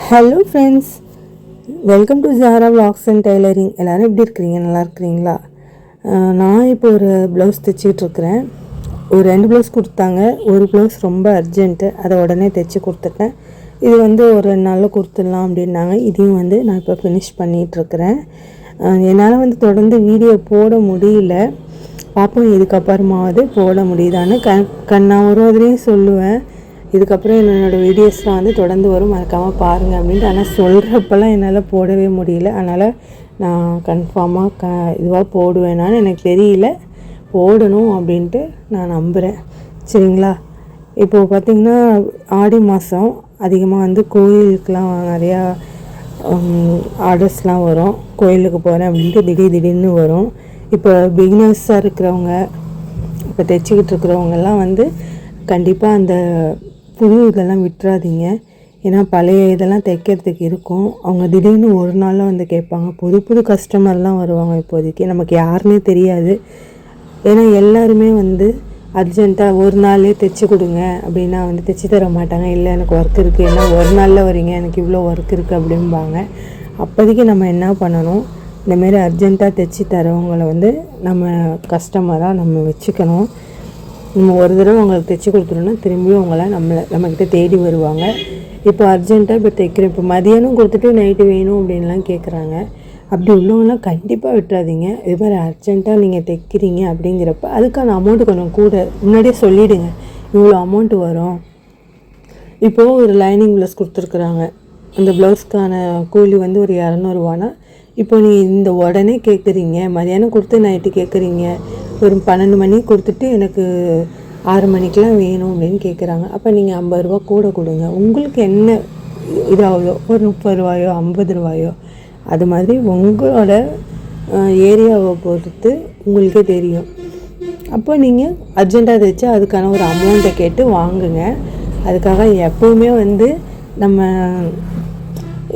Hello friends welcome to Zara vlogs and tailoring எல்லோரும் எப்படி இருக்கிறீங்க? நல்லா இருக்கிறீங்களா? நான் இப்போ ஒரு ப்ளவுஸ் தைச்சிட்ருக்குறேன் ஒரு ரெண்டு ப்ளவுஸ் கொடுத்தாங்க. ஒரு ப்ளவுஸ் ரொம்ப அர்ஜென்ட்டு அதை உடனே தைச்சி கொடுத்துட்டேன். இது வந்து ஒரு ரெண்டு நாளில் கொடுத்துடலாம் அப்படின்னாங்க. இதையும் வந்து நான் இப்போ ஃபினிஷ் பண்ணிகிட்ருக்கிறேன் என்னால் வந்து தொடர்ந்து வீடியோ போட முடியல. பார்ப்போம் இதுக்கப்புறமாவது போட முடியுதான்னு கண் கண் நான் ஒரு மாதிரியும் சொல்லுவேன். இதுக்கப்புறம் என்னோடய வீடியோஸ்லாம் வந்து தொடர்ந்து வரும். மறக்காமல் பாருங்கள் அப்படின்ட்டு. ஆனால் சொல்கிறப்பெல்லாம் என்னால் போடவே முடியல. அதனால் நான் கன்ஃபார்மாக க இதுவாக போடுவேனான்னு எனக்கு தெரியல. போடணும் அப்படின்ட்டு நான் நம்புகிறேன் சரிங்களா? இப்போது பார்த்திங்கன்னா ஆடி மாதம் அதிகமாக வந்து கோயிலுக்கெலாம் நிறையா ஆர்டர்ஸ்லாம் வரும். கோயிலுக்கு போகிறேன் அப்படின்ட்டு திடீர் திடீர்னு வரும். இப்போ பிகினர்ஸாக இருக்கிறவங்க இப்போ தைச்சிக்கிட்டு இருக்கிறவங்கெல்லாம் வந்து கண்டிப்பாக அந்த புது இதெல்லாம் விட்டுறாதீங்க. ஏன்னா பழைய இதெல்லாம் தைக்கிறதுக்கு இருக்கும். அவங்க திடீர்னு ஒரு நாளில் வந்து கேட்பாங்க. புது புது கஸ்டமர்லாம் வருவாங்க இப்போதைக்கு. நமக்கு யாருன்னே தெரியாது. ஏன்னா எல்லாருமே வந்து அர்ஜென்ட்டாக ஒரு நாள்லேயே தைச்சி கொடுங்க அப்படின்னா வந்து தைச்சி தர மாட்டாங்க. இல்லை எனக்கு ஒர்க் இருக்குது ஏன்னா ஒரு நாளில் வரீங்க? எனக்கு இவ்வளோ ஒர்க் இருக்குது அப்படிம்பாங்க. அப்போதைக்கு நம்ம என்ன பண்ணணும்? இந்தமாரி அர்ஜென்ட்டாக தைச்சி தரவங்களை வந்து நம்ம கஸ்டமராக நம்ம வச்சுக்கணும். நம்ம ஒரு தடவை அவங்களுக்கு தைச்சி கொடுத்துருன்னா திரும்பியும் அவங்கள நம்மளை நம்மக்கிட்ட தேடி வருவாங்க. இப்போ அர்ஜென்ட்டாக இப்போ தைக்கிறோம் இப்போ மதியானம் கொடுத்துட்டு நைட்டு வேணும் அப்படின்லாம் கேட்குறாங்க அப்படி உள்ளவங்களாம் கண்டிப்பாக விட்டுறாதீங்க. இது மாதிரி அர்ஜென்ட்டாக நீங்கள் தைக்கிறீங்க அப்படிங்கிறப்ப அதுக்கான அமௌண்ட்டு கொஞ்சம் கூட முன்னாடியே சொல்லிவிடுங்க இவ்வளோ அமௌண்ட்டு வரும். இப்போது ஒரு லைனிங் ப்ளவுஸ் கொடுத்துருக்குறாங்க. அந்த ப்ளவுஸ்க்கான கூலி வந்து ஒரு இரநூறுவானா? இப்போ நீ இந்த உடனே கேட்குறீங்க மதியானம் கொடுத்து நைட்டு கேட்குறீங்க ஒரு பன்னெண்டு மணிக்கு கொடுத்துட்டு எனக்கு ஆறு மணிக்கெலாம் வேணும் அப்படின்னு கேட்குறாங்க அப்போ நீங்கள் ஐம்பது ரூபா கூட கொடுங்க. உங்களுக்கு என்ன இதாகுதோ ஒரு முப்பது ரூபாயோ ஐம்பது ரூபாயோ அது மாதிரி உங்களோட ஏரியாவை பொறுத்து உங்களுக்கே தெரியும். அப்போ நீங்கள் அர்ஜெண்ட்டாக தைச்சு அதுக்கான ஒரு அமௌண்ட்டை கேட்டு வாங்குங்க. அதுக்காக எப்போவுமே வந்து நம்ம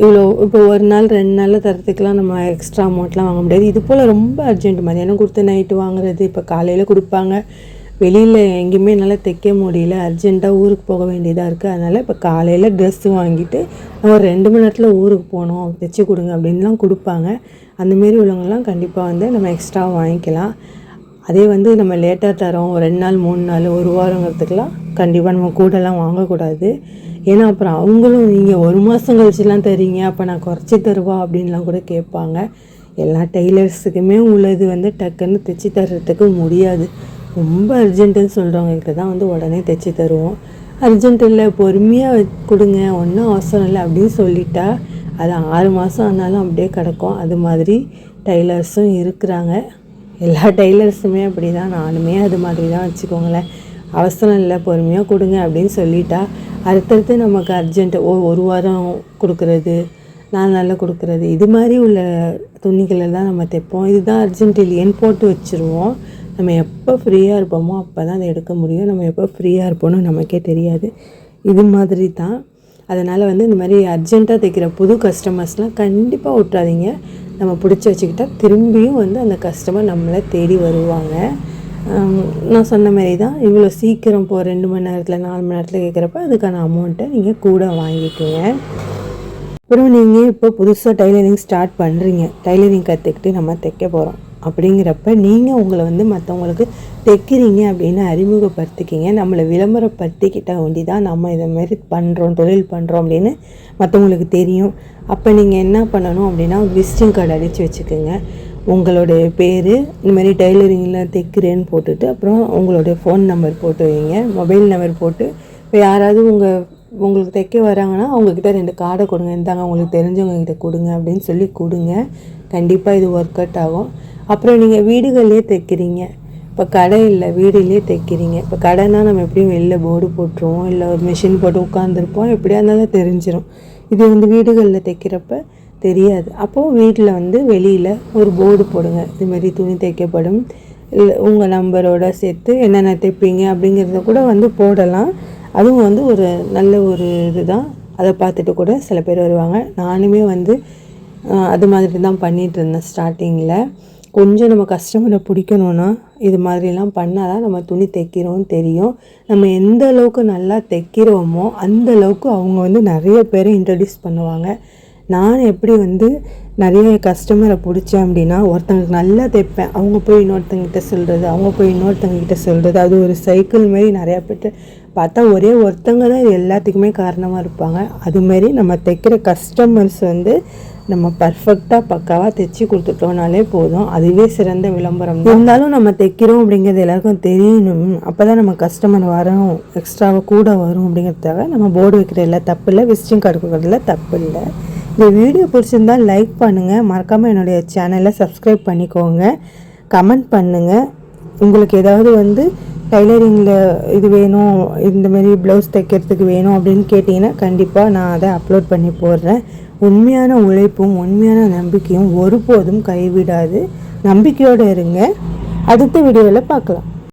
இவ்வளோ இப்போ ஒரு நாள் ரெண்டு நாளில் தரத்துக்கெலாம் நம்ம எக்ஸ்ட்ரா அமௌண்ட்லாம் வாங்க முடியாது. இது போல் ரொம்ப அர்ஜென்ட் மதியானம் கொடுத்து நைட்டு வாங்குறது இப்போ காலையில் கொடுப்பாங்க. வெளியில் எங்கேயுமே என்னால் தைக்க முடியல. அர்ஜெண்ட்டாக ஊருக்கு போக வேண்டியதாக இருக்குது அதனால் இப்போ காலையில் ட்ரெஸ்ஸு வாங்கிட்டு நம்ம ஒரு ரெண்டு மணி நேரத்தில் ஊருக்கு போகணும். தைச்சி கொடுங்க அப்படின்லாம் கொடுப்பாங்க. அந்தமாரி உள்ளவங்கலாம் கண்டிப்பாக வந்து நம்ம எக்ஸ்ட்ரா வாங்கிக்கலாம். அதே வந்து நம்ம லேட்டாக தரோம். ரெண்டு நாள் மூணு நாள் ஒரு வாரங்கிறதுக்கெலாம் கண்டிப்பாக நம்ம கூடலாம் வாங்கக்கூடாது. ஏன்னா அப்புறம் அவங்களும் நீங்கள் ஒரு மாதம் கழிச்சுலாம் தரீங்க அப்போ நான் குறைச்சி தருவா அப்படின்லாம் கூட கேட்பாங்க. எல்லா டெய்லர்ஸுக்குமே உள்ளது வந்து டக்குன்னு தைச்சி தர்றதுக்கு முடியாது. ரொம்ப அர்ஜென்ட்டுன்னு சொல்கிறவங்கக்கிட்ட தான் வந்து உடனே தைச்சி தருவோம். அர்ஜென்ட் இல்லை பொறுமையாக கொடுங்க ஒன்றும் அவசரம் இல்லை அப்படின்னு சொல்லிட்டா அது ஆறு மாதம் ஆனாலும் அப்படியே கிடக்கும். அது மாதிரி டைலர்ஸும் இருக்கிறாங்க. எல்லா டெய்லர்ஸுமே அப்படி தான் நானுமே அது மாதிரி தான் வச்சுக்கோங்களேன். அவசரம் இல்லை பொறுமையாக கொடுங்க அப்படின்னு சொல்லிட்டா அடுத்தடுத்து நமக்கு அர்ஜென்ட்டு ஓ ஒரு வாரம் கொடுக்குறது நாலு நாளில் கொடுக்குறது இது மாதிரி உள்ள துணிகளை தான் நம்ம தைப்போம். இதுதான் அர்ஜென்ட் இல்லையேன்னு போட்டு வச்சுருவோம். நம்ம எப்போ ஃப்ரீயாக இருப்போமோ அப்போ தான் அதை எடுக்க முடியும். நம்ம எப்போ ஃப்ரீயாக இருப்போம்னு நமக்கே தெரியாது. இது மாதிரி தான். அதனால் வந்து இந்த மாதிரி அர்ஜென்ட்டாக தைக்கிற புது கஸ்டமர்ஸ்லாம் கண்டிப்பாக விட்றாதீங்க நம்ம பிடிச்சி வச்சுக்கிட்டா திரும்பியும் வந்து அந்த கஸ்டமர் நம்மளை தேடி வருவாங்க. நான் சொன்ன மாதிரி தான் இவ்வளோ சீக்கிரம் இப்போ ரெண்டு மணி நேரத்தில் நாலு மணி நேரத்தில் கேட்குறப்ப அதுக்கான அமௌண்ட்டை நீங்கள் கூட வாங்கிக்கோங்க. அப்புறம் நீங்கள் இப்போ புதுசாக டைலரிங் ஸ்டார்ட் பண்ணுறீங்க டைலரிங் கற்றுக்கிட்டு நம்ம தைக்க போகிறோம் அப்படிங்கிறப்ப நீங்கள் உங்களை வந்து மற்றவங்களுக்கு தைக்கிறீங்க அப்படின்னு அறிமுகப்படுத்திக்கிங்க. நம்மளை விளம்பரப்படுத்திக்கிட்ட வேண்டி தான் நம்ம இதை மாதிரி பண்ணுறோம் தொழில் பண்ணுறோம் அப்படின்னு மற்றவங்களுக்கு தெரியும். அப்போ நீங்கள் என்ன பண்ணணும் அப்படின்னா விசிட்டிங் கார்டு அடித்து வச்சுக்கோங்க. உங்களுடைய பேர் இந்த மாதிரி தைக்கிறேன்னு போட்டுட்டு அப்புறம் உங்களுடைய ஃபோன் நம்பர் போட்டு வைங்க. மொபைல் நம்பர் போட்டு இப்போ யாராவது உங்கள் உங்களுக்கு தைக்க வராங்கன்னா அவங்கக்கிட்ட ரெண்டு கார்டை கொடுங்க. இந்தாங்க உங்களுக்கு தெரிஞ்சவங்க கிட்ட கொடுங்க அப்படின்னு சொல்லி கொடுங்க. கண்டிப்பாக இது ஒர்க் அவுட் ஆகும். அப்புறம் நீங்கள் வீடுகள்லேயே தைக்கிறீங்க. இப்போ கடை இல்லை வீடுலேயே தைக்கிறீங்க. இப்போ கடைனா நம்ம எப்படியும் வெளில போர்டு போட்டுருவோம் இல்லை ஒரு மிஷின் போட்டு உட்காந்துருப்போம் எப்படியா இருந்தாலும் தெரிஞ்சிடும் இது வந்து வீடுகளில் தைக்கிறப்ப தெரியாது. அப்போது வீட்டில் வந்து வெளியில் ஒரு போர்டு போடுங்க. இதுமாரி துணி தைக்கப்படும். இல்லை உங்கள் நம்பரோட சேர்த்து என்னென்ன தைப்பீங்க அப்படிங்கிறத கூட வந்து போடலாம். அதுவும் வந்து ஒரு நல்ல ஒரு இதுதான். அதை பார்த்துட்டு கூட சில பேர் வருவாங்க. நானுமே வந்து அது மாதிரி தான் பண்ணிகிட்டு இருந்தேன் ஸ்டார்டிங்கில் கொஞ்சம் நம்ம கஸ்டமரை பிடிக்கணுன்னா இது மாதிரிலாம் பண்ணால் தான் நம்ம துணி தைக்கிறோம் தெரியும். நம்ம எந்த அளவுக்கு நல்லா தைக்கிறோமோ அந்த அளவுக்கு அவங்க வந்து நிறைய பேரை இன்ட்ரடியூஸ் பண்ணுவாங்க. நான் எப்படி வந்து நிறைய கஸ்டமரை பிடிச்சேன் அப்படின்னா ஒருத்தங்களுக்கு நல்லா தைப்பேன். அவங்க போய் இன்னொருத்தங்கிட்ட சொல்கிறது அவங்க போய் இன்னொருத்தங்கக்கிட்ட சொல்கிறது அது ஒரு சைக்கிள் மாரி நிறையா பேர்ட்டு பார்த்தா ஒரே ஒருத்தங்க தான் இது எல்லாத்துக்குமே காரணமாக இருப்பாங்க. அதுமாரி நம்ம தைக்கிற கஸ்டமர்ஸ் வந்து நம்ம பர்ஃபெக்டாக பக்காவாக தைச்சி கொடுத்துட்டோம்னாலே போதும். அதுவே சிறந்த விளம்பரம் இருந்தாலும் நம்ம தைக்கிறோம் அப்படிங்கிறது எல்லாருக்கும் தெரியணும். அப்போ தான் நம்ம கஸ்டமர் வரும் எக்ஸ்ட்ராவாக கூட வரும் அப்படிங்கிறதுக்காக நம்ம போர்டு வைக்கிறதுல தப்பு இல்லை விசிட்டிங் கார்டு கொடுக்குறதுல தப்பு இல்லை. இந்த வீடியோ பிடிச்சிருந்தா லைக் பண்ணுங்கள் மறக்காமல் என்னுடைய சேனலை சப்ஸ்கிரைப் பண்ணிக்கோங்க. கமெண்ட் பண்ணுங்கள் உங்களுக்கு ஏதாவது வந்து டைலரிங்கில் இது வேணும் இந்தமாரி ப்ளவுஸ் தைக்கிறதுக்கு வேணும் அப்படின்னு கேட்டிங்கன்னா கண்டிப்பாக நான் அதை அப்லோட் பண்ணி போடுறேன். உண்மையான உழைப்பும் உண்மையான நம்பிக்கையும் ஒருபோதும் கைவிடாது. நம்பிக்கையோடு இருங்க. அடுத்த வீடியோவில் பார்க்கலாம்.